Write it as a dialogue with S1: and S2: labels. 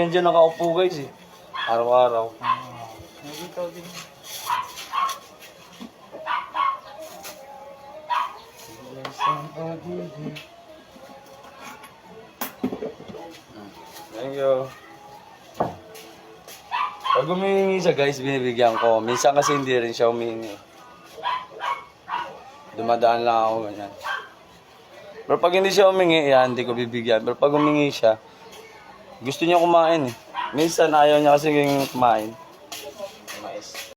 S1: 17, so
S2: Ngayon dyan nakaupo guys eh. Araw-araw.
S3: Nagitaw din.
S2: Thank you. Pag humihingi siya guys, binibigyan ko. Minsan kasi hindi rin siya humihingi. Dumadaan lang ako ganyan. Pero pag hindi siya humingi, yan, hindi ko bibigyan. Pero pag humingi siya, gusto niya kumain eh. Minsan ayaw niya kasi kumain.